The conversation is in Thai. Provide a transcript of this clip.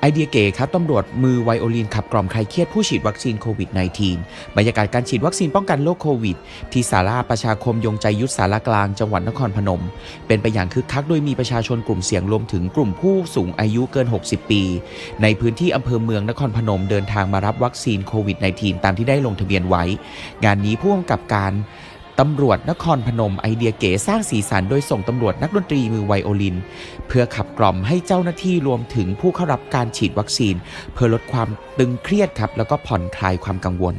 ไอเดียเก๋ครับตำรวจมือไวโอลินขับกล่อมใครเครียดผู้ฉีดวัคซีนโควิด -19 บรรยากาศการฉีดวัคซีนป้องกันโรคโควิด ที่ศาลาประชาคมยงใจยุทธสารกลางจังหวัดนครพนม เป็นไปอย่างคึกคักโดยมีประชาชนกลุ่มเสี่ยงรวมถึงกลุ่มผู้สูงอายุเกิน 60 ปี ในพื้นที่อำเภอเมืองนครพนมเดินทางมารับวัคซีนโควิด -19 ตามที่ได้ลงทะเบียนไว้ งานนี้ผู้กำกับการ ตำรวจนครพนมไอเดียเก๋สร้างสีสันโดยส่งตำรวจนักดนตรีมือไวโอลิน เพื่อขับกล่อมให้เจ้าหน้าที่รวมถึงผู้เข้ารับการฉีดวัคซีน เพื่อลดความตึงเครียดครับแล้วก็ผ่อนคลายความกังวล